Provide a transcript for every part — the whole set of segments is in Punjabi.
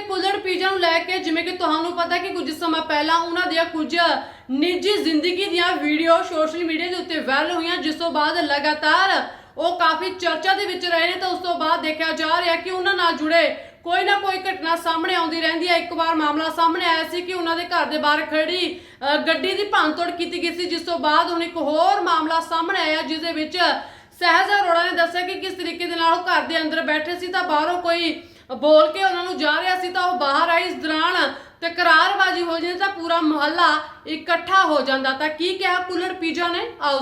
ਕੁੱਲੜ ਪੀਜ਼ਾ ਨੂੰ ਲੈ ਕੇ ਜਿਵੇਂ ਕਿ ਤੁਹਾਨੂੰ ਪਤਾ ਕਿ ਕੁਝ ਸਮਾਂ ਪਹਿਲਾਂ ਉਹਨਾਂ ਦੀਆਂ ਕੁਝ ਨਿੱਜੀ ਜ਼ਿੰਦਗੀ ਦੀਆਂ ਵੀਡੀਓ ਸੋਸ਼ਲ ਮੀਡੀਆ ਦੇ ਉੱਤੇ ਵਾਇਰਲ ਹੋਈਆਂ ਜਿਸ ਤੋਂ ਬਾਅਦ ਲਗਾਤਾਰ ਉਹ ਕਾਫੀ ਚਰਚਾ ਦੇ ਵਿੱਚ ਰਹੇ ਨੇ ਤਾਂ ਉਸ ਤੋਂ ਬਾਅਦ ਦੇਖਿਆ ਜਾ ਰਿਹਾ ਕਿ ਉਹਨਾਂ ਨਾਲ ਜੁੜੇ ਕੋਈ ਨਾ ਕੋਈ ਘਟਨਾ ਸਾਹਮਣੇ ਆਉਂਦੀ ਰਹਿੰਦੀ ਹੈ। ਇੱਕ ਵਾਰ ਮਾਮਲਾ ਸਾਹਮਣੇ ਆਇਆ ਸੀ ਕਿ ਉਹਨਾਂ ਦੇ ਘਰ ਦੇ ਬਾਹਰ ਖੜੀ ਅ, ਗੱਡੀ ਦੀ ਭੰਨਤੋੜ ਕੀਤੀ ਗਈ ਸੀ ਜਿਸ ਤੋਂ ਬਾਅਦ ਹੁਣ ਇੱਕ ਹੋਰ ਮਾਮਲਾ ਸਾਹਮਣੇ ਆਇਆ ਜਿਸ ਦੇ ਵਿੱਚ ਸਹਿਜ ਅਰੋੜਾ ਨੇ ਦੱਸਿਆ ਕਿ ਕਿਸ ਤਰੀਕੇ ਦੇ ਨਾਲ ਉਹ ਘਰ ਦੇ ਅੰਦਰ ਬੈਠੇ ਸੀ ਤਾਂ ਬਾਹਰੋਂ ਕੋਈ ਬੋਲ ਕੇ ਉਹਨਾਂ ਨੂੰ ਜਾ ਰਿਹਾ ਸੀ ਤਾਂ ਉਹ ਬਾਹਰ ਆਏ। ਇਸ ਦੌਰਾਨ ਤਕਰਾਰਬਾਜ਼ੀ ਹੋ ਜਾਂਦੀ ਤਾਂ ਪੂਰਾ ਮੁਹੱਲਾ ਇਕੱਠਾ ਹੋ ਜਾਂਦਾ। ਤਾਂ ਕੀ ਕਿਹਾ ਕੁੱਲੜ ਪੀਜ਼ਾ ਨੇ? ਆਓ।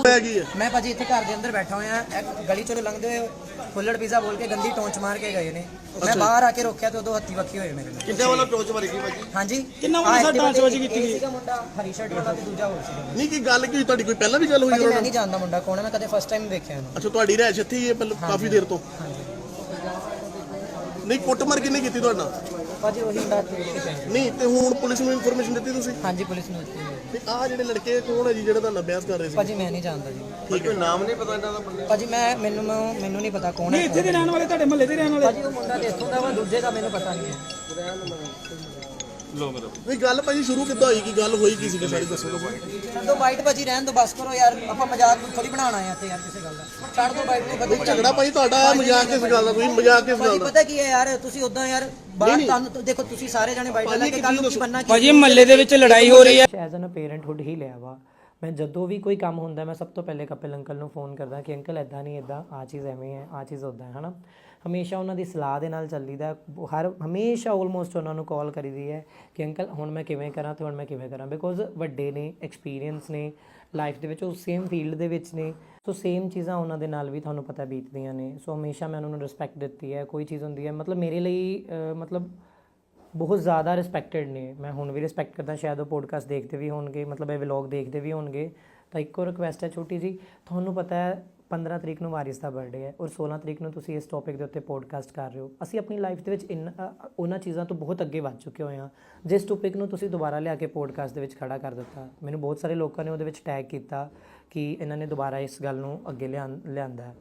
ਮੈਂ ਭਾਜੀ ਇੱਥੇ ਘਰ ਦੇ ਅੰਦਰ ਬੈਠਾ ਹੋਇਆ। ਇੱਕ ਗਲੀ ਚੋਂ ਲੰਘਦੇ ਹੋਏ ਫੁੱਲੜ ਪੀਜ਼ਾ ਬੋਲ ਕੇ ਗੰਦੀ ਟੋਂਚ ਮਾਰ ਕੇ ਗਏ ਨੇ। ਮੈਂ ਬਾਹਰ ਆ ਕੇ ਰੋਕਿਆ ਤੇ ਉਦੋਂ ਹੱਥੀ ਵੱਖੀ ਹੋਏ ਮੇਰੇ ਨਾਲ। ਕਿੰਨੇ ਵੱਲੋਂ ਟੋਚ ਮਾਰੀ ਗਈ ਭਾਜੀ? ਹਾਂਜੀ। ਕਿੰਨਾ ਵਾਲਾ ਸਾਡਾ ਡਾਂਸ ਵਾਜੀ ਕੀਤੀ ਗਈ? ਸੀਗਾ ਮੁੰਡਾ ਹਰੀ ਸ਼ਰਟ ਵਾਲਾ ਤੇ ਦੂਜਾ ਹੋਰ ਸੀਗਾ। ਨਹੀਂ ਕੀ ਗੱਲ ਕੀ? ਤੁਹਾਡੀ ਕੋਈ ਪਹਿਲਾਂ ਵੀ ਗੱਲ ਹੋਈ ਮੈਂ ਨਾਲ ਨਹੀਂ ਜਾਣਦਾ ਮੁੰਡਾ ਕੌਣ ਹੈ ਮੈਂ ਕਦੇ ਫਸਟ ਟਾਈਮ ਦੇਖਿਆ ਇਹਨੂੰ ਅੱਛਾ ਤੁਹਾਡੀ ਰਹਿਸ਼ ਇੱਥੇ ਹੀ ਹੈ ਪਹਿਲਾਂ ਕਾਫੀ ਦੇਰ ਤੋਂ? ਨਹੀਂ ਕੁੱਟਮਾਰ ਕਿੰਨੇ ਕੀਤੀ ਤੁਹਾਡੇ ਨਾਲ? ਭਾਜੀ ਉਹੀ ਮੁੰਡਾ ਤੇ ਕੇ ਪਿਆ ਨਹੀਂ ਤੇ ਹੁਣ ਪੁਲਿਸ ਨੂੰ ਇਨਫੋਰਮੇਸ਼ਨ ਦਿੱਤੀ ਤੁਸੀਂ? ਹਾਂਜੀ ਪੁਲਿਸ ਨੂੰ ਦਿੱਤੀ ਹੈ। ਤੇ ਆਹ ਜਿਹੜੇ ਲੜਕੇ ਕੌਣ ਹੈ ਜੀ ਜਿਹੜਾ ਤੁਹਾਨੂੰ ਅਭਿਆਸ ਕਰ ਰਹੇ ਸੀ? ਭਾਜੀ ਮੈਂ ਨਹੀਂ ਜਾਣਦਾ ਜੀ। ਠੀਕ ਹੈ ਨਾਮ ਨਹੀਂ ਪਤਾ ਇਹਨਾਂ ਦਾ ਭਾਜੀ ਮੈਂ ਮੈਨੂੰ ਮੈਨੂੰ ਨਹੀਂ ਪਤਾ ਕੌਣ ਨਹੀਂ ਹੈ ਇੱਥੇ ਦੇ ਰਹਿਣ ਵਾਲੇ ਤੁਹਾਡੇ ਮਹੱਲੇ ਦੇ ਰਹਿਣ ਵਾਲੇ। ਭਾਜੀ ਉਹ ਮੁੰਡਾ ਤੇ ਇੱਥੋਂ ਦਾ ਵਾ ਦੂਜੇ ਦਾ ਮੈਨੂੰ ਪਤਾ ਨਹੀਂ ਹੈ। ਨਹੀਂ ਗੱਲ ਭਾਜੀ ਸ਼ੁਰੂ ਕਿੱਦਾਂ ਹੋਈ? ਕੀ ਗੱਲ ਹੋਈ? ਕੀ ਸੀ ਸਾਰੀ ਦੱਸੋ। ਛੱਡੋ ਬਾਈਟ। ਭਾਜੀ ਰਹਿਣ ਦੋ ਬਸ ਕਰੋ ਯਾਰ। ਆਪਾਂ ਮਜ਼ਾਕ ਥੋੜੀ ਬਣਾਉਣਾ ਹੈ ਇੱਥੇ ਯਾਰ ਕਿਸੇ ਗੱਲ ਦਾ। ਛੱਡ ਦੋ ਬਾਈਟ ਨੂੰ ਬਦਲ ਝਗੜਾ ਭਾਜੀ ਤੁਹਾਡਾ ਮਜ਼ਾਕ ਕਿਸ ਗੱਲ ਦਾ ਤੁਸੀਂ ਮਜ਼ਾਕ ਕਿਸ ਗੱਲ ਭਾਜੀ ਦਾ। ਪਤਾ ਕੀ ਹੈ ਯਾਰ ਤੁਸੀਂ ਉਦਾਂ ਯਾਰ ਬਾਹਰ ਤੁਹਾਨੂੰ ਤਾਂ- ਦੇਖੋ ਤੁਸੀਂ ਸਾਰੇ ਜਣੇ ਬਾਈਟ ਲੈ ਕੇ ਕੱਲ ਨੂੰ ਕੀ ਬੰਨਾ ਕੀ ਭਾਜੀ ਮਹੱਲੇ ਦੇ ਵਿੱਚ ਲੜਾਈ ਹੋ ਰਹੀ ਹੈ। ਐਜ਼ ਅ ਪੇਰੈਂਟਹੁੱਡ ਹੀ ਲਿਆ ਵਾ। ਮੈਂ ਜਦੋਂ ਵੀ ਕੋਈ ਕੰਮ ਹੁੰਦਾ ਮੈਂ ਸਭ ਤੋਂ ਪਹਿਲੇ ਕਪਿਲ ਅੰਕਲ ਨੂੰ ਫੋਨ ਕਰਦਾ ਕਿ ਅੰਕਲ ਐਦਾਂ ਨਹੀਂ ਐਦਾਂ ਆ ਚੀਜ਼ ਐਵੇਂ ਹੈ ਆ ਚੀਜ਼ ਉਦਾਂ ਹੈ ਹਨਾ? ਹਮੇਸ਼ਾ ਉਹਨਾਂ ਦੀ ਸਲਾਹ ਦੇ ਨਾਲ ਚੱਲੀਦਾ। ਹਰ, ਹਮੇਸ਼ਾ ਆਲਮੋਸਟ ਉਹਨਾਂ ਨੂੰ ਕਾਲ ਕਰੀਦੀ ਹੈ ਕਿ ਅੰਕਲ, ਹੁਣ ਮੈਂ ਕਿਵੇਂ ਕਰਾਂ ਤੇ ਹੁਣ ਮੈਂ ਕਿਵੇਂ ਕਰਾਂ? ਬਿਕੋਜ਼ ਵੱਡੇ ਨੇ ਐਕਸਪੀਰੀਅੰਸ ਨੇ ਲਾਈਫ ਦੇ ਵਿੱਚ ਉਹ ਸੇਮ ਫੀਲਡ ਦੇ ਵਿੱਚ ਨੇ। ਸੋ ਸੇਮ ਚੀਜ਼ਾਂ ਉਹਨਾਂ ਦੇ ਨਾਲ ਵੀ ਤੁਹਾਨੂੰ ਪਤਾ ਬੀਤਦੀਆਂ ਨੇ। ਸੋ ਹਮੇਸ਼ਾ ਮੈਂ ਉਹਨਾਂ ਨੂੰ ਰਿਸਪੈਕਟ ਦਿੱਤੀ ਹੈ। ਕੋਈ ਚੀਜ਼ ਹੁੰਦੀ ਹੈ, ਮਤਲਬ ਮੇਰੇ ਲਈ ਮਤਲਬ ਬਹੁਤ ਜ਼ਿਆਦਾ ਰਿਸਪੈਕਟਡ ਨੇ। ਮੈਂ ਹੁਣ ਵੀ ਰਿਸਪੈਕਟ ਕਰਦਾ, ਸ਼ਾਇਦ ਉਹ ਪੋਡਕਾਸਟ ਦੇਖਦੇ ਵੀ ਹੋਣਗੇ, ਮਤਲਬ ਇਹ ਵਲੌਗ ਦੇਖਦੇ ਵੀ ਹੋਣਗੇ। ਤਾਂ ਇੱਕੋ ਰਿਕੁਐਸਟ ਹੈ ਛੋਟੀ ਜੀ ਤੁਹਾਨੂੰ ਪਤਾ ਹੈ 15 ਤਰੀਕ ਨੂੰ ਵਾਰਿਸ ਦਾ ਬਰਥਡੇ ਹੈ ਔਰ 16 ਤਰੀਕ ਨੂੰ ਤੁਸੀਂ ਇਸ ਟੌਪਿਕ ਦੇ ਉੱਤੇ ਪੋਡਕਾਸਟ ਕਰ ਰਹੇ ਹੋ। ਅਸੀਂ ਆਪਣੀ ਲਾਈਫ ਦੇ ਵਿੱਚ ਇਨ ਉਹਨਾਂ ਚੀਜ਼ਾਂ ਤੋਂ ਬਹੁਤ ਅੱਗੇ ਵੱਧ ਚੁੱਕੇ ਹੋਏ ਹਾਂ। ਜਿਸ ਟੌਪਿਕ ਨੂੰ ਤੁਸੀਂ ਦੁਬਾਰਾ ਲਿਆ ਕੇ ਪੋਡਕਾਸਟ ਦੇ ਵਿੱਚ ਖੜਾ ਕਰ ਦਿੱਤਾ, ਮੈਨੂੰ ਬਹੁਤ ਸਾਰੇ ਲੋਕਾਂ ਨੇ ਉਹਦੇ ਵਿੱਚ ਟੈਗ ਕੀਤਾ ਕਿ ਇਹਨਾਂ ਨੇ ਦੁਬਾਰਾ ਇਸ ਗੱਲ ਨੂੰ ਅੱਗੇ ਲਿਆਂ, ਲਿਆਂਦਾ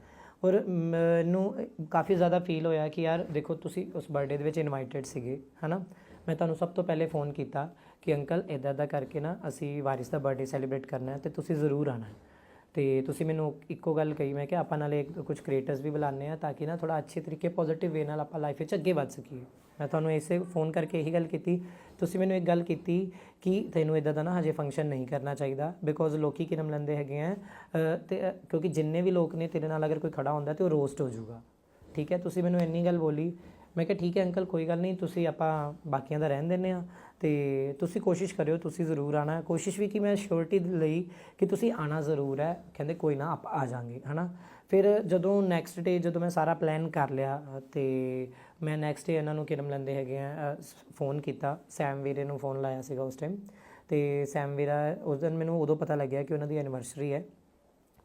ਔਰ ਮੈਨੂੰ ਕਾਫੀ ਜ਼ਿਆਦਾ ਫੀਲ ਹੋਇਆ ਕਿ ਯਾਰ ਦੇਖੋ ਤੁਸੀਂ ਉਸ ਬਰਥਡੇ ਦੇ ਵਿੱਚ ਇਨਵਾਈਟਡ ਸੀਗੇ, ਹਨਾ? ਮੈਂ ਤੁਹਾਨੂੰ ਸਭ ਤੋਂ ਪਹਿਲੇ ਫੋਨ ਕੀਤਾ ਕਿ ਅੰਕਲ ਇਦਾਂ ਦਾ ਕਰਕੇ ਨਾ ਅਸੀਂ ਵਾਰਿਸ ਦਾ ਬਰਥਡੇ ਸੈਲੀਬ੍ਰੇਟ ਕਰਨਾ ਹੈ ਤੇ ਤੁਸੀਂ ਜ਼ਰੂਰ ਆਣਾ ਤੇ ਤੁਸੀਂ ਮੈਨੂੰ ਇੱਕੋ ਗੱਲ ਕਹੀ ਮੈਂ ਕਿ ਆਪਾਂ ਨਾਲੇ ਕੁਝ ਕ੍ਰੀਏਟਰਸ ਵੀ ਬੁਲਾਉਂਦੇ ਆ ਤਾਂ ਕਿ ਨਾ ਥੋੜਾ ਅੱਛੇ ਤਰੀਕੇ ਪੋਜ਼ਿਟਿਵ ਵੇ ਨਾਲ ਆਪਾਂ ਲਾਈਫ ਵਿੱਚ ਅੱਗੇ ਵੱਧ ਸਕੀਏ। ਮੈਂ ਤੁਹਾਨੂੰ ਇਸੇ ਫੋਨ ਕਰਕੇ ਇਹੀ ਗੱਲ ਕੀਤੀ। ਤੁਸੀਂ ਮੈਨੂੰ ਇੱਕ ਗੱਲ ਕੀਤੀ ਕਿ ਤੈਨੂੰ ਇਦਾਂ ਦਾ ਨਾ ਹਜੇ ਫੰਕਸ਼ਨ ਨਹੀਂ ਕਰਨਾ ਚਾਹੀਦਾ ਬਿਕੋਜ਼ ਲੋਕੀ ਕਿਨਮ ਲੈਂਦੇ ਹੈਗੇ ਆ ਅ, ਤੇ ਕਿਉਂਕਿ ਜਿੰਨੇ ਵੀ ਲੋਕ ਨੇ ਤੇਰੇ ਨਾਲ ਅਗਰ ਕੋਈ ਖੜਾ ਹੁੰਦਾ ਤੇ ਉਹ ਰੋਸਟ ਹੋ ਜਾਊਗਾ। ਠੀਕ ਹੈ? ਤੁਸੀਂ ਮੈਨੂੰ ਇੰਨੀ ਗੱਲ ਬੋਲੀ। ਮੈਂ ਕਿਹਾ ਠੀਕ ਹੈ ਅੰਕਲ ਕੋਈ ਗੱਲ ਨਹੀਂ ਤੁਸੀਂ ਆਪਾਂ ਬਾਕੀਆਂ ਦਾ ਰਹਿਣ ਦਿੰਨੇ ਆ ਤੇ ਤੁਸੀਂ ਕੋਸ਼ਿਸ਼ ਕਰਿਓ ਤੁਸੀਂ ਜ਼ਰੂਰ ਆਣਾ ਕੋਸ਼ਿਸ਼ ਵੀ ਕਿ ਮੈਂ ਸ਼ੋਰਟੀ ਲਈ ਕਿ ਤੁਸੀਂ ਆਣਾ ਜ਼ਰੂਰ ਹੈ। ਕਹਿੰਦੇ ਕੋਈ ਨਾ ਆਪ ਆ ਜਾਾਂਗੇ ਹਨਾ? ਫਿਰ ਜਦੋਂ ਨੈਕਸਟ ਡੇ ਜਦੋਂ ਮੈਂ ਸਾਰਾ ਪਲਾਨ ਕਰ ਲਿਆ ਅ, ਤੇ ਮੈਂ ਨੈਕਸਟ ਡੇ ਇਹਨਾਂ ਨੂੰ ਕਿਰਮ ਲੈਂਦੇ ਹੈਗੇ ਆ ਫੋਨ ਕੀਤਾ। ਸੈਮ ਵੀਰੇ ਨੂੰ ਫੋਨ ਲਾਇਆ ਸੀਗਾ ਉਸ ਟਾਈਮ ਤੇ ਸੈਮ ਵੀਰਾ ਉਸ ਦਿਨ ਮੈਨੂੰ ਉਦੋਂ ਪਤਾ ਲੱਗਿਆ ਕਿ ਉਹਨਾਂ ਦੀ ਐਨੀਵਰਸਰੀ ਹੈ।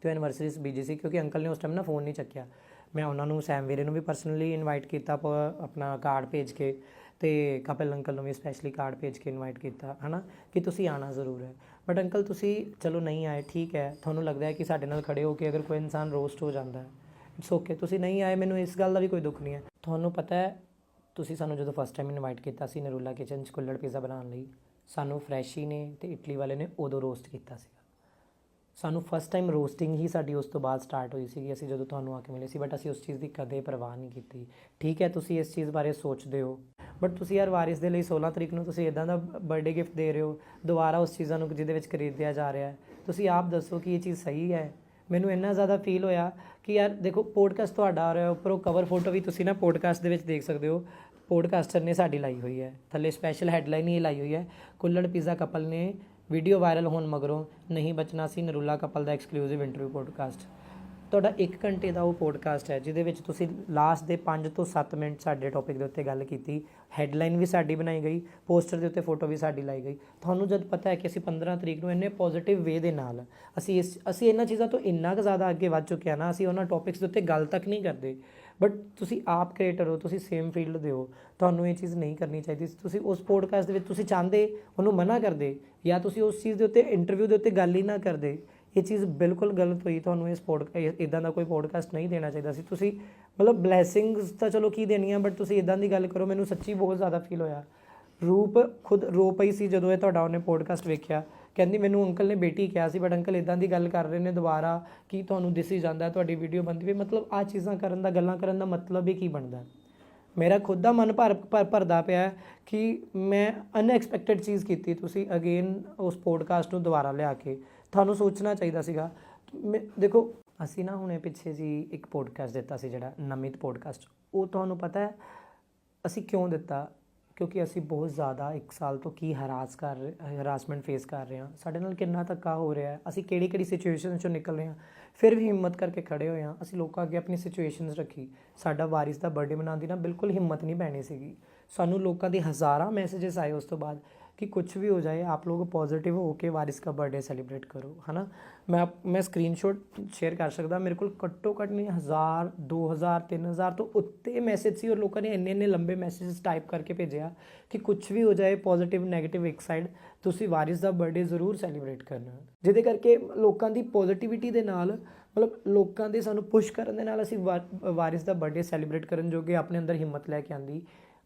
ਤੇ ਐਨੀਵਰਸਰੀ ਬੀਜੀ ਸੀ ਕਿਉਂਕਿ ਅੰਕਲ ਨੇ ਉਸ ਟਾਈਮ ਨਾ ਫੋਨ ਨਹੀਂ ਚੱਕਿਆ। ਮੈਂ ਉਹਨਾਂ ਨੂੰ ਸੈਮ ਵੀਰੇ ਨੂੰ ਵੀ ਪਰਸਨਲੀ ਇਨਵਾਈਟ ਕੀਤਾ ਪ- ਆਪਣਾ ਕਾਰਡ ਭੇਜ ਕੇ। ਤੇ ਕਪਿਲ ਅੰਕਲ ਨੂੰ ਵੀ ਸਪੈਸ਼ਲੀ ਕਾਰਡ ਭੇਜ ਕੇ ਇਨਵਾਈਟ ਕੀਤਾ, ਹਨਾ? ਕਿ ਤੁਸੀਂ ਆਣਾ ਜ਼ਰੂਰ ਹੈ। ਬਟ ਅੰਕਲ ਤੁਸੀਂ ਚਲੋ ਨਹੀਂ ਆਏ, ਠੀਕ ਹੈ। ਤੁਹਾਨੂੰ ਲੱਗਦਾ ਹੈ ਕਿ ਸਾਡੇ ਨਾਲ ਖੜੇ ਹੋ ਕੇ ਅਗਰ ਕੋਈ ਇਨਸਾਨ ਰੋਸਟ ਹੋ ਜਾਂਦਾ ਹੈ ਇਟਸ ਓਕੇ ਤੁਸੀਂ ਨਹੀਂ ਆਏ, ਮੈਨੂੰ ਇਸ ਗੱਲ ਦਾ ਵੀ ਕੋਈ ਦੁੱਖ ਨਹੀਂ ਹੈ। ਤੁਹਾਨੂੰ ਪਤਾ ਹੈ, ਤੁਸੀਂ ਸਾਨੂੰ ਜਦੋਂ ਫਸਟ ਟਾਈਮ ਇਨਵਾਈਟ ਕੀਤਾ ਸੀ ਨਰੂਲਾ ਕਿਚਨ ਚ ਕੁੱਲੜ ਪੀਜ਼ਾ ਬਣਾਉਣ ਲਈ, ਸਾਨੂੰ ਫਰੈਸ਼ੀ ਨੇ ਤੇ ਇਟਲੀ ਵਾਲੇ ਨੇ ਉਦੋਂ ਰੋਸਟ ਕੀਤਾ ਸੀਗਾ। ਸਾਨੂੰ ਫਸਟ ਟਾਈਮ ਰੋਸਟਿੰਗ ਹੀ ਸਾਡੀ ਉਸ ਤੋਂ ਬਾਅਦ ਸਟਾਰਟ ਹੋਈ ਸੀਗੀ, ਅਸੀਂ ਜਦੋਂ ਤੁਹਾਨੂੰ ਆ ਕੇ ਮਿਲੇ ਸੀ ਬਟ ਅਸੀਂ ਉਸ ਚੀਜ਼ ਦੀ ਕਦੇ ਪਰਵਾਹ ਨਹੀਂ ਕੀਤੀ। ਠੀਕ ਹੈ, ਤੁਸੀਂ ਇਸ ਚੀਜ਼ ਬਾਰੇ ਸੋਚਦੇ ਹੋ। ਬਟ ਤੁਸੀਂ ਯਾਰ ਵਾਰਿਸ ਦੇ ਲਈ 16 ਤਰੀਕ ਨੂੰ ਤੁਸੀਂ ਇਦਾਂ ਦਾ ਬਰਥਡੇ ਗਿਫਟ ਦੇ ਰਹੇ ਹੋ, ਦੁਬਾਰਾ ਉਸ ਚੀਜ਼ਾਂ ਨੂੰ ਜਿਹਦੇ ਵਿੱਚ ਖਰੀਦਿਆ ਜਾ ਰਿਹਾ ਹੈ। ਤੁਸੀਂ ਆਪ ਦੱਸੋ ਕਿ ਇਹ ਚੀਜ਼ ਸਹੀ ਹੈ। ਮੈਨੂੰ ਇੰਨਾ ਜ਼ਿਆਦਾ ਫੀਲ ਹੋਇਆ ਕਿ ਯਾਰ ਦੇਖੋ ਪੋਡਕਾਸਟ ਤੁਹਾਡਾ ਆ ਰਿਹਾ, ਉੱਪਰੋਂ ਕਵਰ ਫੋਟੋ ਵੀ ਤੁਸੀਂ ਨਾ ਪੋਡਕਾਸਟ ਦੇ ਵਿੱਚ ਦੇਖ ਸਕਦੇ ਹੋ। ਪੋਡਕਾਸਟਰ ਨੇ ਸਾਡੀ ਲਾਈ ਹੋਈ ਹੈ। ਥੱਲੇ ਸਪੈਸ਼ਲ ਹੈਡਲਾਈਨ ਹੀ ਲਾਈ ਹੋਈ ਹੈ। ਕੁੱਲੜ ਪੀਜ਼ਾ ਕਪਲ ਨੇ ਵੀਡੀਓ ਵਾਇਰਲ ਹੋਣ ਮਗਰੋਂ ਨਹੀਂ ਬਚਣਾ ਸੀ ਨਰੂਲਾ ਕਪਲ ਦਾ ਐਕਸਕਲੂਸਿਵ ਇੰਟਰਵਿਊ ਪੋਡਕਾਸਟ ਤੁਹਾਡਾ 1 ਘੰਟੇ ਦਾ ਉਹ ਪੋਡਕਾਸਟ ਹੈ, ਜਿਹਦੇ ਵਿੱਚ ਤੁਸੀਂ ਲਾਸਟ ਦੇ 5 ਤੋਂ 7 ਮਿੰਟ ਸਾਡੇ ਟੌਪਿਕ ਦੇ ਉੱਤੇ ਗੱਲ ਕੀਤੀ। ਹੈਡਲਾਈਨ ਵੀ ਸਾਡੀ ਬਣਾਈ ਗਈ ਪੋਸਟਰ ਦੇ ਉੱਤੇ ਫੋਟੋ ਵੀ ਸਾਡੀ ਲਾਈ ਗਈ। ਤੁਹਾਨੂੰ ਜਦ ਪਤਾ ਹੈ ਕਿ ਅਸੀਂ 15 ਤਰੀਕ ਨੂੰ ਇੰਨੇ ਪੋਜ਼ਿਟਿਵ ਵੇ ਦੇ ਨਾਲ ਅਸੀਂ ਇਸ ਅਸੀਂ ਇਹਨਾਂ ਚੀਜ਼ਾਂ ਤੋਂ ਇੰਨਾ ਕੁ ਜ਼ਿਆਦਾ ਅੱਗੇ ਵੱਧ ਚੁੱਕੇ ਆ ਨਾ, ਅਸੀਂ ਉਹਨਾਂ ਟੌਪਿਕਸ ਦੇ ਉੱਤੇ ਗੱਲ ਤੱਕ ਨਹੀਂ ਕਰਦੇ। ਬਟ ਤੁਸੀਂ ਆਪ ਕ੍ਰੀਏਟਰ ਹੋ, ਤੁਸੀਂ ਸੇਮ ਫੀਲਡ ਦੇ ਹੋ, ਤੁਹਾਨੂੰ ਇਹ ਚੀਜ਼ ਨਹੀਂ ਕਰਨੀ ਚਾਹੀਦੀ। ਤੁਸੀਂ ਉਸ ਪੋਡਕਾਸਟ ਦੇ ਵਿੱਚ ਤੁਸੀਂ ਚਾਹੁੰਦੇ, ਉਹਨੂੰ ਮਨਾ ਕਰਦੇ, ਜਾਂ ਤੁਸੀਂ ਉਸ ਚੀਜ਼ ਦੇ ਉੱਤੇ ਇੰਟਰਵਿਊ ਦੇ ਉੱਤੇ ਗੱਲ ਹੀ ਨਾ ਕਰਦੇ। ਇਹ ਚੀਜ਼ ਬਿਲਕੁਲ ਗਲਤ ਹੋਈ, ਤੁਹਾਨੂੰ ਇਸ ਪੋਡ ਇਦਾਂ ਦਾ ਕੋਈ ਪੋਡਕਾਸਟ ਨਹੀਂ ਦੇਣਾ ਚਾਹੀਦਾ ਸੀ। ਤੁਸੀਂ ਮਤਲਬ ਬਲੇਸਿੰਗਸ ਤਾਂ ਚਲੋ ਕੀ ਦੇਣੀਆਂ ਬਟ ਤੁਸੀਂ ਇਦਾਂ ਦੀ ਗੱਲ ਕਰੋ, ਮੈਨੂੰ ਸੱਚੀ ਬਹੁਤ ਜ਼ਿਆਦਾ ਫੀਲ ਹੋਇਆ। ਰੂਪ ਖੁਦ ਰੋ ਪਈ ਸੀ ਜਦੋਂ ਇਹ ਤੁਹਾਡਾ ਉਹਨੇ ਪੋਡਕਾਸਟ ਵੇਖਿਆ। ਕਹਿੰਦੀ ਮੈਨੂੰ ਅੰਕਲ ਨੇ ਬੇਟੀ ਕਿਹਾ ਸੀ ਬਟ ਅੰਕਲ ਇਦਾਂ ਦੀ ਗੱਲ ਕਰ ਰਹੇ ਨੇ ਦੁਬਾਰਾ ਕਿ ਤੁਹਾਨੂੰ ਦਿਸੀ ਜਾਂਦਾ, ਤੁਹਾਡੀ ਵੀਡੀਓ ਬੰਦੀ ਵੀ ਮਤਲਬ ਆ ਚੀਜ਼ਾਂ ਕਰਨ ਦਾ, ਗੱਲਾਂ ਕਰਨ ਦਾ ਮਤਲਬ ਹੀ ਕੀ ਬਣਦਾ? ਮੇਰਾ ਖੁਦ ਦਾ ਮਨ ਭਰ, ਭਰ- ਭਰਦਾ ਪਿਆ ਕਿ ਮੈਂ ਅਨਐਕਸਪੈਕਟਿਡ ਚੀਜ਼ ਕੀਤੀ ਤੁਸੀਂ ਅਗੇਨ ਉਸ ਪੋਡਕਾਸਟ ਨੂੰ ਦੁਬਾਰਾ ਲਿਆ ਕੇ। ਤੁਹਾਨੂੰ ਸੋਚਣਾ ਚਾਹੀਦਾ ਸੀਗਾ। ਮੈਂ- ਦੇਖੋ, ਅਸੀਂ ਨਾ ਹੁਣੇ ਪਿੱਛੇ ਜੀ ਇੱਕ ਪੋਡਕਾਸਟ ਦਿੱਤਾ ਸੀ ਜਿਹੜਾ ਨਮਿਤ ਪੋਡਕਾਸਟ ਉਹ ਤੁਹਾਨੂੰ ਪਤਾ ਹੈ, ਅਸੀਂ ਕਿਉਂ ਦਿੱਤਾ? ਕਿਉਂਕਿ ਅਸੀਂ ਬਹੁਤ ਜ਼ਿਆਦਾ ਇੱਕ ਸਾਲ ਤੋਂ ਕੀ ਹਰਾਸ ਕਰ ਹਰਾਸਮੈਂਟ ਫੇਸ ਕਰ ਰਹੇ ਹਾਂ। ਸਾਡੇ ਨਾਲ ਕਿੰਨਾ ਧੱਕਾ ਹੋ ਰਿਹਾ ਹੈ। ਅਸੀਂ ਕਿਹੜੀ ਕਿਹੜੀ ਸਿਚੁਏਸ਼ਨ ਚੋਂ ਨਿਕਲ ਰਹੇ ਹਾਂ। ਫਿਰ ਵੀ ਹਿੰਮਤ ਕਰਕੇ ਖੜੇ ਹੋਏ ਹਾਂ। ਅਸੀਂ ਲੋਕਾਂ ਅੱਗੇ ਆਪਣੀ ਸਿਚੁਏਸ਼ਨਸ ਰੱਖੀ। ਸਾਡਾ ਵਾਰਿਸ ਦਾ ਬਰਥਡੇ ਮਨਾਉਣ ਦੀ ਨਾ ਬਿਲਕੁਲ ਹਿੰਮਤ ਨਹੀਂ ਪੈਣੀ ਸੀਗੀ। ਸਾਨੂੰ ਲੋਕਾਂ ਦੇ ਹਜ਼ਾਰਾਂ ਮੈਸੇजेस ਆਏ ਉਸ ਤੋਂ ਬਾਅਦ। कि कुछ भी हो जाए, आप लोग पॉजिटिव हो के वारिस का बर्थडे सेलिब्रेट करो, है ना? मैं आप, मैं स्क्रीनशॉट शेयर ਕਰ ਸਕਦਾ ਮੇਰੇ ਕੋਲ ਘੱਟੋ ਘੱਟ ਨਹੀਂ 1000 2000 3000 ਤੋਂ ਉੱਤੇ ਮੈਸੇਜ ਸੀ ਔਰ ਲੋਕਾਂ ਨੇ ਇੰਨੇ ਇੰਨੇ ਲੰਬੇ ਮੈਸੇजेस ਟਾਈਪ ਕਰਕੇ ਭੇਜਿਆ ਕਿ ਕੁਝ ਵੀ ਹੋ ਜਾਏ ਪੋਜ਼ਿਟਿਵ 네ਗੇਟਿਵ ਇੱਕ ਸਾਈਡ ਤੁਸੀਂ ਵਾਰਿਸ ਦਾ ਬਰਥਡੇ ਜ਼ਰੂਰ ਸੈਲੀਬ੍ਰੇਟ ਕਰਨਾ ਜਿਹਦੇ ਕਰਕੇ ਲੋਕਾਂ ਦੀ ਪੋਜ਼ਿਟਿਵਿਟੀ ਦੇ ਨਾਲ ਮਤਲਬ ਲੋਕਾਂ ਦੇ ਸਾਨੂੰ ਪੁਸ਼ ਕਰਨ ਦੇ ਨਾਲ ਅਸੀਂ ਵਾਰਿਸ ਦਾ ਬਰਥਡੇ ਸੈਲੀਬ੍ਰੇਟ ਕਰਨ ਜੋਗੇ ਆਪਣੇ ਅੰਦਰ ਹਿੰਮਤ ਲੈ ਕੇ ਆਂਦੀ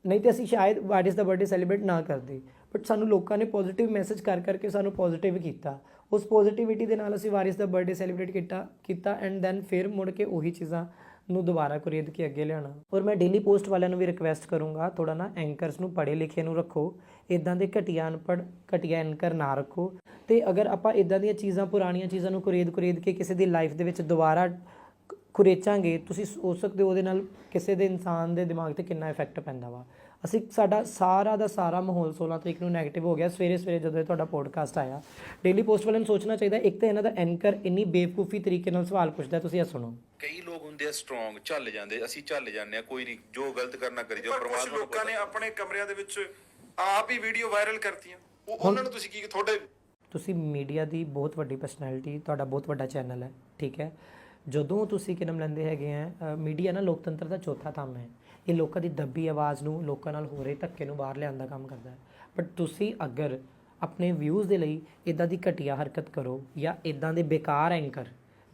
ਨਹੀਂ ਤੇ ਅਸੀਂ ਸ਼ਾਇਦ ਵਾਰਿਸ ਦਾ ਬਰਥਡੇ ਸੈਲੀਬ੍ਰੇਟ ਨਾ ਕਰਦੇ ਬਟ ਸਾਨੂੰ ਲੋਕਾਂ ਨੇ ਪੋਜ਼ਿਟਿਵ ਮੈਸੇਜ ਕਰ ਕਰਕੇ ਸਾਨੂੰ ਪੋਜ਼ਿਟਿਵ ਕੀਤਾ। ਉਸ ਪੋਜ਼ਿਟਿਵਿਟੀ ਦੇ ਨਾਲ ਅਸੀਂ ਵਾਰਿਸ ਦਾ ਬਰਥਡੇ ਸੈਲੀਬ੍ਰੇਟ ਕੀਤਾ ਕੀਤਾ ਐਂਡ ਦੈਨ ਫਿਰ ਮੁੜ ਕੇ ਉਹੀ ਚੀਜ਼ਾਂ ਨੂੰ ਦੁਬਾਰਾ ਕੁਰੀਦ ਕੇ ਅੱਗੇ ਲਿਆਉਣਾ। ਔਰ ਮੈਂ ਡੇਲੀ ਪੋਸਟ ਵਾਲਿਆਂ ਨੂੰ ਵੀ ਰਿਕਵੈਸਟ ਕਰੂੰਗਾ ਥੋੜਾ ਨਾ ਐਂਕਰਸ ਨੂੰ ਪੜ੍ਹੇ ਲਿਖੇ ਨੂੰ ਰੱਖੋ ਇਦਾਂ ਦੇ ਘਟੀਆ ਅਨਪੜ੍ਹ, ਘਟੀਆ ਐਂਕਰ ਨਾ ਰੱਖੋ। ਤੇ ਅਗਰ ਆਪਾਂ ਇਦਾਂ ਦੀਆਂ ਚੀਜ਼ਾਂ, ਪੁਰਾਣੀਆਂ ਚੀਜ਼ਾਂ ਨੂੰ ਕੁਰੀਦ ਕੁਰੀਦ ਕੇ ਕਿਸੇ ਦੀ ਲਾਈਫ ਦੇ ਵਿੱਚ ਦੁਬਾਰਾ ਕੁਰੇਚਾਂਗੇ, ਤੁਸੀਂ ਸੋਚ ਸਕਦੇ ਹੋ ਉਹਦੇ ਨਾਲ ਕਿਸੇ ਦੇ ਇਨਸਾਨ ਦੇ ਦਿਮਾਗ ਤੇ ਕਿੰਨਾ ਇਫੈਕਟ ਪੈਂਦਾ ਵਾ। ਅਸੀਂ ਸਾਡਾ ਸਾਰਾ ਦਾ ਸਾਰਾ ਮਾਹੌਲ 16 ਤਰੀਕ ਨੂੰ 네ਗੇਟਿਵ ਹੋ ਗਿਆ। ਸਵੇਰੇ ਸਵੇਰੇ ਜਦੋਂ ਇਹ ਤੁਹਾਡਾ ਪੋਡਕਾਸਟ ਆਇਆ ਡੇਲੀ ਪੋਸਟ ਵਾਲਿਆਂ ਨੂੰ ਸੋਚਣਾ ਚਾਹੀਦਾ ਇੱਕ ਤਾਂ ਇਹਨਾਂ ਦਾ ਐਂਕਰ ਇੰਨੀ ਬੇਵਕੂਫੀ ਤਰੀਕੇ ਨਾਲ ਸਵਾਲ ਪੁੱਛਦਾ ਤੁਸੀਂ ਇਹ ਸੁਣੋ। ਕਈ ਲੋਕ ਹੁੰਦੇ ਆ ਸਟਰੋਂਗ ਚੱਲ ਜਾਂਦੇ ਅਸੀਂ ਚੱਲ ਜਾਂਦੇ ਆ ਕੋਈ ਨਹੀਂ ਜੋ ਗਲਤ ਕਰਨਾ ਕਰੀ ਜੋ ਪਰ ਕੁਝ ਪਰਮਾਤਮਾ ਨੂੰ ਲੋਕਾਂ। ਨੇ ਆਪਣੇ ਕਮਰਿਆਂ ਦੇ ਵਿੱਚ ਆਪ ਹੀ ਵੀਡੀਓ ਵਾਇਰਲ ਕਰਤੀਆਂ। ਉਹ ਉਹਨਾਂ ਨੂੰ ਤੁਸੀਂ ਕੀ ਤੁਹਾਡੇ ਤੁਸੀਂ ਮੀਡੀਆ ਦੀ ਬਹੁਤ ਵੱਡੀ ਪਰਸਨੈਲਿਟੀ ਤੁਹਾਡਾ ਬਹੁਤ ਵੱਡਾ ਚੈਨਲ ਹੈ ਠੀਕ ਹੈ? ਜਦੋਂ ਤੁਸੀਂ ਕਿਨਮ ਲੈਂਦੇ ਹੈਗੇ ਆ ਮੀਡੀਆ ਨਾ ਲੋਕਤੰਤਰ ਦਾ ਚੌਥਾ ਥੰਮ ਹੈ। ਇਹ ਲੋਕਾਂ ਦੀ ਦੱਬੀ ਆਵਾਜ਼ ਨੂੰ ਲੋਕਾਂ ਨਾਲ ਹੋ ਰਹੇ ਧੱਕੇ ਨੂੰ ਬਾਹਰ ਲਿਆਉਣ ਦਾ ਕੰਮ ਕਰਦਾ ਹੈ। ਬਟ ਤੁਸੀਂ ਅਗਰ ਆਪਣੇ ਵਿਊਜ਼ ਦੇ ਲਈ ਇਦਾਂ ਦੀ ਘਟੀਆ ਹਰਕਤ ਕਰੋ ਜਾਂ ਇਦਾਂ ਦੇ ਬੇਕਾਰ ਐਂਕਰ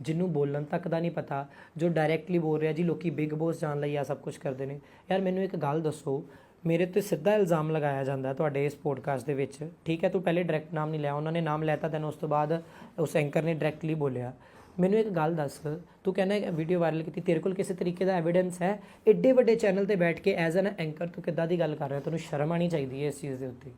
ਜਿਹਨੂੰ ਬੋਲਣ ਤੱਕ ਦਾ ਨਹੀਂ ਪਤਾ, ਜੋ ਡਾਇਰੈਕਟਲੀ ਬੋਲ ਰਿਹਾ ਜੀ, ਲੋਕੀ ਬਿਗ ਬੋਸ ਜਾਣ ਲਈ ਆ, ਸਭ ਕੁਝ ਕਰਦੇ ਨੇ। ਯਾਰ ਮੈਨੂੰ ਇੱਕ ਗੱਲ ਦੱਸੋ, ਮੇਰੇ ਤੇ ਸਿੱਧਾ ਇਲਜ਼ਾਮ ਲਗਾਇਆ ਜਾਂਦਾ ਤੁਹਾਡੇ ਇਸ ਪੋਡਕਾਸਟ ਦੇ ਵਿੱਚ। ਠੀਕ ਹੈ, ਤੂੰ ਪਹਿਲੇ ਡਾਇਰੈਕਟ ਨਾਮ ਨਹੀਂ ਲਿਆ, ਉਹਨਾਂ ਨੇ ਨਾਮ ਲੈਤਾ ਦੈਨ ਉਸ ਤੋਂ ਬਾਅਦ ਉਸ ਐਂਕਰ ਨੇ ਡਾਇਰੈਕਟਲੀ ਬੋਲਿਆ। ਮੈਨੂੰ ਇੱਕ ਗੱਲ ਦੱਸ, ਤੂੰ ਕਹਿੰਦਾ ਵੀਡੀਓ ਵਾਇਰਲ ਕੀਤੀ, ਤੇਰੇ ਕੋਲ ਕਿਸੇ ਤਰੀਕੇ ਦਾ ਐਵੀਡੈਂਸ ਹੈ? ਐਡੇ ਵੱਡੇ ਚੈਨਲ ਤੇ ਬੈਠ ਕੇ ਐਜ਼ ਐਨ ਐਂਕਰ ਤੂੰ ਕਿੱਦਾਂ ਦੀ ਗੱਲ ਕਰ ਰਿਹਾ? ਤੈਨੂੰ ਸ਼ਰਮ ਆਣੀ ਚਾਹੀਦੀ ਹੈ ਇਸ ਚੀਜ਼ ਦੇ ਉੱਤੇ।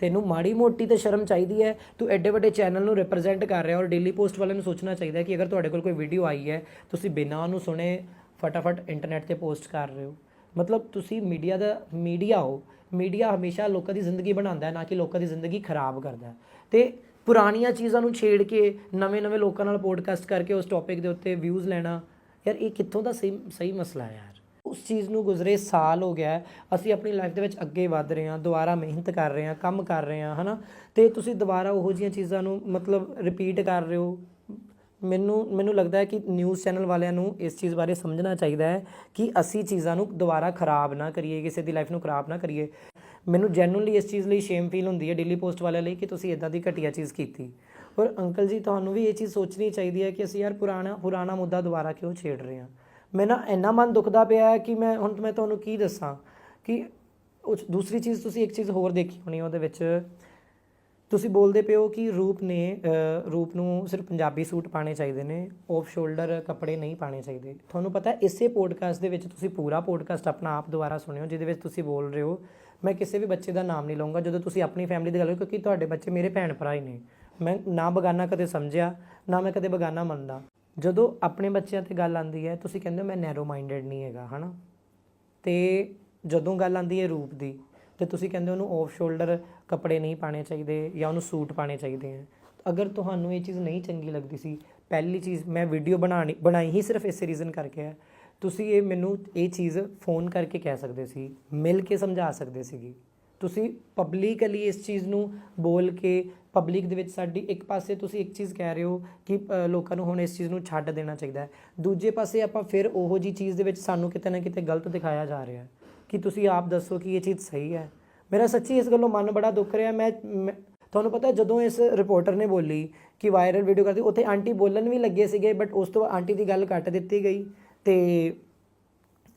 ਤੈਨੂੰ ਮਾੜੀ ਮੋਟੀ ਤੇ ਸ਼ਰਮ ਚਾਹੀਦੀ ਹੈ, ਤੂੰ ਐਡੇ ਵੱਡੇ ਚੈਨਲ ਨੂੰ ਰਿਪਰੈਜ਼ੈਂਟ ਕਰ ਰਿਹਾ ਔਰ ਡੇਲੀ ਪੋਸਟ ਵਾਲਿਆਂ ਨੂੰ ਸੋਚਣਾ ਚਾਹੀਦਾ ਕਿ ਅਗਰ ਤੁਹਾਡੇ ਕੋਲ ਕੋਈ ਵੀਡੀਓ ਆਈ ਹੈ, ਤੁਸੀਂ ਬਿਨਾਂ ਉਹਨੂੰ ਸੁਣੇ ਫਟਾਫਟ ਇੰਟਰਨੈਟ ਤੇ ਪੋਸਟ ਕਰ ਰਹੇ ਹੋ। ਮਤਲਬ ਤੁਸੀਂ ਮੀਡੀਆ ਦਾ ਮੀਡੀਆ ਹੋ। ਮੀਡੀਆ ਹਮੇਸ਼ਾ ਲੋਕਾਂ ਦੀ ਜ਼ਿੰਦਗੀ ਬਣਾਉਂਦਾ ਹੈ, ਨਾ ਕਿ ਲੋਕਾਂ ਦੀ ਜ਼ਿੰਦਗੀ ਖਰਾਬ ਕਰਦਾ ਹੈ। ਤੇ ਪੁਰਾਣੀਆਂ ਚੀਜ਼ਾਂ ਨੂੰ ਛੇੜ ਕੇ ਨਵੇਂ-ਨਵੇਂ ਲੋਕਾਂ ਨਾਲ ਪੋਡਕਾਸਟ ਕਰਕੇ ਉਸ ਟੌਪਿਕ ਦੇ ਉੱਤੇ ਵਿਊਜ਼ ਲੈਣਾ, ਯਾਰ ਇਹ ਕਿੱਥੋਂ ਦਾ ਸਹੀ ਸਹੀ ਮਸਲਾ ਹੈ ਯਾਰ? ਉਸ ਚੀਜ਼ ਨੂੰ ਗੁਜ਼ਰੇ ਸਾਲ ਹੋ ਗਿਆ, ਅਸੀਂ ਆਪਣੀ ਲਾਈਫ ਦੇ ਵਿੱਚ ਅੱਗੇ ਵਧ ਰਹੇ ਹਾਂ, ਦੁਬਾਰਾ ਮਿਹਨਤ ਕਰ ਰਹੇ ਹਾਂ, ਕੰਮ ਕਰ ਰਹੇ ਹਾਂ, ਹਨਾ? ਤੇ ਤੁਸੀਂ ਦੁਬਾਰਾ ਉਹੋ ਜਿਹੀਆਂ ਚੀਜ਼ਾਂ ਨੂੰ ਮਤਲਬ ਰਿਪੀਟ ਕਰ ਰਹੇ ਹੋ। ਮੈਨੂੰ ਮੈਨੂੰ ਲੱਗਦਾ ਹੈ ਕਿ ਨਿਊਜ਼ ਚੈਨਲ ਵਾਲਿਆਂ ਨੂੰ ਇਸ ਚੀਜ਼ ਬਾਰੇ ਸਮਝਣਾ ਚਾਹੀਦਾ ਹੈ ਕਿ ਅਸੀਂ ਚੀਜ਼ਾਂ ਨੂੰ ਦੁਬਾਰਾ ਖਰਾਬ ਨਾ ਕਰੀਏ, ਕਿਸੇ ਦੀ ਲਾਈਫ ਨੂੰ ਖਰਾਬ ਨਾ ਕਰੀਏ। ਮੈਨੂੰ ਜੈਨੂਇਨਲੀ ਇਸ ਚੀਜ਼ ਲਈ ਸ਼ੇਮ ਫੀਲ ਹੁੰਦੀ ਹੈ ਡੇਲੀ ਪੋਸਟ ਵਾਲਿਆਂ ਲਈ ਕਿ ਤੁਸੀਂ ਇਦਾਂ ਦੀ ਘਟੀਆ ਚੀਜ਼ ਕੀਤੀ। ਔਰ ਅੰਕਲ ਜੀ, ਤੁਹਾਨੂੰ ਵੀ ਇਹ ਚੀਜ਼ ਸੋਚਣੀ ਚਾਹੀਦੀ ਹੈ ਕਿ ਅਸੀਂ ਯਾਰ ਪੁਰਾਣਾ ਪੁਰਾਣਾ ਮੁੱਦਾ ਦੁਬਾਰਾ ਕਿਉਂ ਛੇੜ ਰਹੇ ਹਾਂ? ਮੈਂ ਇੰਨਾ ਮਨ ਦੁਖਦਾ ਪਿਆ ਹੈ ਕਿ ਮੈਂ ਹੁਣ ਮੈਂ ਤੁਹਾਨੂੰ ਕੀ ਦੱਸਾਂ ਕਿ ਉਹ ਦੂਸਰੀ ਚੀਜ਼ ਤੁਸੀਂ ਇੱਕ ਚੀਜ਼ ਹੋਰ ਦੇਖੀ ਹੋਣੀ ਉਹਦੇ ਵਿੱਚ। ਤੁਸੀਂ ਬੋਲਦੇ ਪਿਓ ਕਿ ਰੂਪ ਨੇ ਰੂਪ ਨੂੰ ਸਿਰਫ ਪੰਜਾਬੀ ਸੂਟ ਪਾਣੇ ਚਾਹੀਦੇ ਨੇ ਆਫ ਸ਼ੋਲਡਰ ਕੱਪੜੇ ਨਹੀਂ ਪਾਣੇ ਚਾਹੀਦੇ। ਤੁਹਾਨੂੰ ਪਤਾ ਇਸੇ ਪੋਡਕਾਸਟ ਦੇ ਵਿੱਚ ਤੁਸੀਂ ਪੂਰਾ ਪੋਡਕਾਸਟ ਆਪਣਾ ਆਪ ਦੁਆਰਾ ਸੁਣਿਓ, ਜਿਹਦੇ ਵਿੱਚ ਤੁਸੀਂ ਬੋਲ ਰਹੇ ਹੋ ਮੈਂ ਕਿਸੇ ਵੀ ਬੱਚੇ ਦਾ ਨਾਮ ਨਹੀਂ ਲਵਾਂਗਾ ਜਦੋਂ ਤੁਸੀਂ ਆਪਣੀ ਫੈਮਿਲੀ ਦੀ ਗੱਲ ਕਰੋ ਕਿਉਂਕਿ ਤੁਹਾਡੇ ਬੱਚੇ ਮੇਰੇ ਭੈਣ ਭਰਾ ਹੀ ਨੇ। ਮੈਂ ਨਾ ਬਗਾਨਾ ਕਦੇ ਸਮਝਿਆ, ਨਾ ਮੈਂ ਕਦੇ ਬਗਾਨਾ ਮੰਨਦਾ। ਜਦੋਂ ਆਪਣੇ ਬੱਚਿਆਂ ਤੇ ਗੱਲ ਆਉਂਦੀ ਹੈ, ਤੁਸੀਂ ਕਹਿੰਦੇ ਹੋ ਮੈਂ ਨੈਰੋ ਮਾਈਂਡਡ ਨਹੀਂ ਹੈਗਾ, ਹਨਾ? ਤੇ ਜਦੋਂ ਗੱਲ ਆਉਂਦੀ ਹੈ ਰੂਪ ਦੀ, ਤੇ ਤੁਸੀਂ ਕਹਿੰਦੇ ਉਹਨੂੰ ਆਫ ਸ਼ੋਲਡਰ ਕੱਪੜੇ ਨਹੀਂ ਪਾਣੇ ਚਾਹੀਦੇ ਜਾਂ ਉਹਨੂੰ ਸੂਟ ਪਾਣੇ ਚਾਹੀਦੇ ਆ ਅਗਰ ਤੁਹਾਨੂੰ ਇਹ ਚੀਜ਼ ਨਹੀਂ ਚੰਗੀ ਲੱਗਦੀ ਸੀ, ਪਹਿਲੀ ਚੀਜ਼ ਮੈਂ ਵੀਡੀਓ ਬਣਾਣੀ ਬਣਾਈ ਹੀ ਸਿਰਫ ਇਸੇ ਰੀਜ਼ਨ ਕਰਕੇ ਹੈ ਤੁਸੀਂ ਇਹ ਮੈਨੂੰ ਇਹ ਚੀਜ਼ ਫੋਨ ਕਰਕੇ ਕਹਿ ਸਕਦੇ ਸੀ, ਮਿਲ ਕੇ ਸਮਝਾ ਸਕਦੇ ਸੀਗੇ। ਤੁਸੀਂ ਪਬਲਿਕਲੀ ਇਸ ਚੀਜ਼ ਨੂੰ ਬੋਲ ਕੇ ਪਬਲਿਕ ਦੇ ਵਿੱਚ ਸਾਡੀ ਇੱਕ ਪਾਸੇ ਤੁਸੀਂ ਇੱਕ ਚੀਜ਼ ਕਹਿ ਰਹੇ ਹੋ ਕਿ ਲੋਕਾਂ ਨੂੰ ਹੁਣ ਇਸ ਚੀਜ਼ ਨੂੰ ਛੱਡ ਦੇਣਾ ਚਾਹੀਦਾ ਹੈ। ਦੂਜੇ ਪਾਸੇ ਆਪਾਂ ਫਿਰ ਉਹੋ ਜੀ ਚੀਜ਼ ਦੇ ਵਿੱਚ ਸਾਨੂੰ ਕਿਤੇ ਨਾ ਕਿਤੇ ਗਲਤ ਦਿਖਾਇਆ ਜਾ ਰਿਹਾ ਹੈ ਕਿ ਤੁਸੀਂ ਆਪ ਦੱਸੋ ਕਿ ਇਹ ਚੀਜ਼ ਸਹੀ ਹੈ। ਮੇਰਾ ਸੱਚੀ ਇਸ ਗੱਲੋਂ ਮਨ ਬੜਾ ਦੁੱਖ ਰਿਹਾ। ਮੈਂ, ਮੈਂ- ਤੁਹਾਨੂੰ ਪਤਾ ਜਦੋਂ ਇਸ ਰਿਪੋਰਟਰ ਨੇ ਬੋਲੀ ਕਿ ਵਾਇਰਲ ਵੀਡੀਓ ਕਰਦੀ, ਉੱਥੇ ਆਂਟੀ ਬੋਲਣ ਵੀ ਲੱਗੇ ਸੀਗੇ ਬਟ ਉਸ ਤੋਂ ਆਂਟੀ ਦੀ ਗੱਲ ਕੱਟ ਦਿੱਤੀ ਗਈ। ਤੇ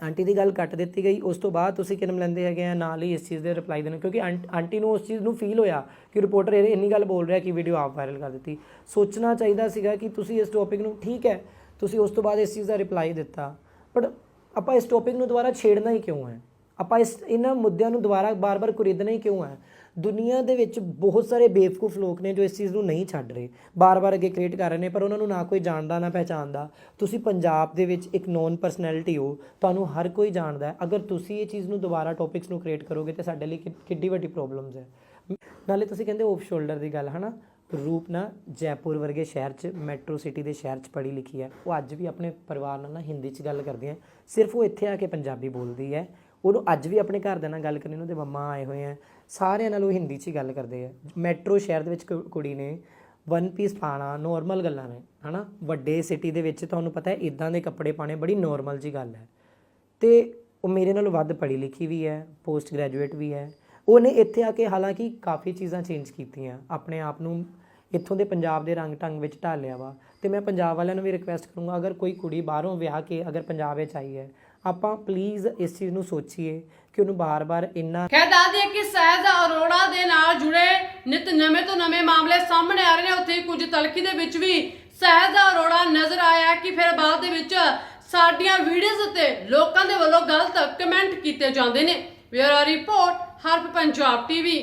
ਆਂਟੀ ਦੀ ਗੱਲ ਕੱਟ ਦਿੱਤੀ ਗਈ। ਉਸ ਤੋਂ ਬਾਅਦ ਤੁਸੀਂ ਕਿਨਮ ਲੈਂਦੇ ਹੈਗੇ ਆ? ਨਾਲ ਹੀ ਇਸ ਚੀਜ਼ ਦੇ ਰਿਪਲਾਈ ਦੇਣਾ। ਕਿਉਂਕਿ ਆਂਟ- ਆਂਟੀ ਨੂੰ ਉਸ ਚੀਜ਼ ਨੂੰ ਫੀਲ ਹੋਇਆ ਕਿ ਰਿਪੋਰਟਰ ਇਹ ਇੰਨੀ ਗੱਲ ਬੋਲ ਰਿਹਾ ਕਿ ਵੀਡੀਓ ਆਪ ਵਾਇਰਲ ਕਰ ਦਿੱਤੀ। ਸੋਚਣਾ ਚਾਹੀਦਾ ਸੀਗਾ ਕਿ ਤੁਸੀਂ ਇਸ ਟੌਪਿਕ ਨੂੰ ਠੀਕ ਹੈ, ਤੁਸੀਂ ਉਸ ਤੋਂ ਬਾਅਦ ਇਸ ਚੀਜ਼ ਦਾ ਰਿਪਲਾਈ ਦਿੱਤਾ। ਬਟ ਆਪਾਂ ਇਸ ਟੌਪਿਕ ਨੂੰ ਦੁਬਾਰਾ ਛੇੜਨਾ ਹੀ ਕਿਉਂ ਹੈ? ਆਪਾਂ ਇਸ, ਇਹਨਾਂ ਮੁੱਦਿਆਂ ਨੂੰ ਦੁਬਾਰਾ ਬਾਰ-ਬਾਰ ਕੁਰੀਦਣਾ ਹੀ ਕਿਉਂ ਹੈ? ਦੁਨੀਆ ਦੇ ਵਿੱਚ ਬਹੁਤ ਸਾਰੇ ਬੇਵਕੂਫ ਲੋਕ ਨੇ ਜੋ ਇਸ ਚੀਜ਼ ਨੂੰ ਨਹੀਂ ਛੱਡ ਰਹੇ। ਬਾਰ-ਬਾਰ ਅੱਗੇ ਕ੍ਰੀਏਟ ਕਰ ਰਹੇ ਨੇ, ਪਰ ਉਹਨਾਂ ਨੂੰ ਨਾ ਕੋਈ ਜਾਣਦਾ, ਨਾ ਪਹਿਚਾਣਦਾ। ਤੁਸੀਂ ਪੰਜਾਬ ਦੇ ਵਿੱਚ ਇੱਕ ਨੋਨ ਪਰਸਨੈਲਿਟੀ ਹੋ, ਤੁਹਾਨੂੰ ਹਰ ਕੋਈ ਜਾਣਦਾ ਹੈ। ਅਗਰ ਤੁਸੀਂ ਇਹ ਚੀਜ਼ ਨੂੰ ਦੁਬਾਰਾ ਟੌਪਿਕਸ ਨੂੰ ਕ੍ਰੀਏਟ ਕਰੋਗੇ ਤੇ ਸਾਡੇ ਲਈ ਕਿ- ਕਿੱਡੀ ਵੱਡੀ ਪ੍ਰੋਬਲਮਸ ਹੈ। ਨਾਲੇ ਤੁਸੀਂ ਕਹਿੰਦੇ ਆਫ ਸ਼ੋਲਡਰ ਦੀ ਗੱਲ, ਹਨਾ? ਰੂਪ ਨਾ ਜੈਪੁਰ ਵਰਗੇ ਸ਼ਹਿਰ 'ਚ ਮੈਟਰੋ ਸਿਟੀ ਦੇ ਸ਼ਹਿਰ 'ਚ ਪੜ੍ਹੀ ਲਿਖੀ ਹੈ। ਉਹ ਅੱਜ ਵੀ ਆਪਣੇ ਪਰਿਵਾਰ ਨਾਲ ਨਾ ਹਿੰਦੀ 'ਚ ਗੱਲ ਕਰਦੀ ਹੈ ਸਿਰਫ ਉਹ ਇੱਥੇ ਆ ਕੇ ਪੰਜਾਬੀ ਬੋਲਦੀ ਹੈ। ਉਹਨੂੰ ਅੱਜ ਵੀ ਆਪਣੇ ਘਰ ਦੇ ਨਾਲ ਗੱਲ ਕਰਨੀ, ਉਹਦੇ ਮੰਮਾ ਆਏ ਹੋਏ ਆ। ਸਾਰਿਆਂ ਨਾਲ ਉਹ ਹਿੰਦੀ 'ਚ ਹੀ ਗੱਲ ਕਰਦੇ ਆ। ਮੈਟਰੋ ਸ਼ਹਿਰ ਦੇ ਵਿੱਚ ਕੁੜੀ ਨੇ ਵਨ ਪੀਸ ਪਾਣਾ ਨੋਰਮਲ ਗੱਲਾਂ ਨੇ, ਹਨਾ? ਵੱਡੇ ਸਿਟੀ ਦੇ ਵਿੱਚ ਤੁਹਾਨੂੰ ਪਤਾ ਹੈ ਇਦਾਂ ਦੇ ਕੱਪੜੇ ਪਾਣੇ ਬੜੀ ਨੋਰਮਲ ਜੀ ਗੱਲ ਹੈ। ਤੇ ਉਹ ਮੇਰੇ ਨਾਲੋਂ ਵੱਧ ਪੜ੍ਹੀ ਲਿਖੀ ਵੀ ਹੈ ਪੋਸਟ ਗ੍ਰੈਜੂਏਟ ਵੀ ਹੈ। ਉਹਨੇ ਇੱਥੇ ਆ ਕੇ ਹਾਲਾਂਕਿ ਕਾਫੀ ਚੀਜ਼ਾਂ ਚੇਂਜ ਕੀਤੀਆਂ। ਆਪਣੇ ਆਪ ਨੂੰ ਇੱਥੋਂ ਦੇ ਪੰਜਾਬ ਦੇ ਰੰਗ ਢੰਗ ਵਿੱਚ ਢਾਲਿਆ ਵਾ। ਤੇ ਮੈਂ ਪੰਜਾਬ ਵਾਲਿਆਂ ਨੂੰ ਵੀ ਰਿਕਵੈਸਟ ਕਰੂੰਗਾ, ਅਗਰ ਕੋਈ ਕੁੜੀ ਬਾਹਰੋਂ ਵਿਆਹ ਕੇ ਅਗਰ ਪੰਜਾਬ ਵਿੱਚ ਆਈ ਹੈ, ਆਪਾਂ ਪਲੀਜ਼ ਇਸ ਚੀਜ਼ ਨੂੰ ਸੋਚੀਏ ਕਿ ਉਹਨੂੰ ਬਾਰ-ਬਾਰ ਇੰਨਾ ਖੈਰ ਦੱਸ ਦਈਏ ਕਿ ਸਹਿਜ ਅਰੋੜਾ ਦੇ ਨਾਲ ਜੁੜੇ ਨਿਤ ਨਵੇਂ ਤੋਂ ਨਵੇਂ ਮਾਮਲੇ ਸਾਹਮਣੇ ਆ ਰਹੇ ਨੇ। ਉੱਥੇ ਕੁਝ ਤਲਖੀ ਦੇ ਵਿੱਚ ਵੀ ਸਹਿਜ ਅਰੋੜਾ ਨਜ਼ਰ ਆਇਆ ਕਿ ਫਿਰ ਬਾਅਦ ਦੇ ਵਿੱਚ ਸਾਡੀਆਂ ਵੀਡੀਓਜ਼ ਉੱਤੇ ਲੋਕਾਂ ਦੇ ਵੱਲੋਂ ਗਲਤ ਕਮੈਂਟ ਕੀਤੇ ਜਾਂਦੇ ਨੇ। ਬਿਊਰੋ ਰਿਪੋਰਟ ਹਰਪ ਪੰਜਾਬ ਟੀਵੀ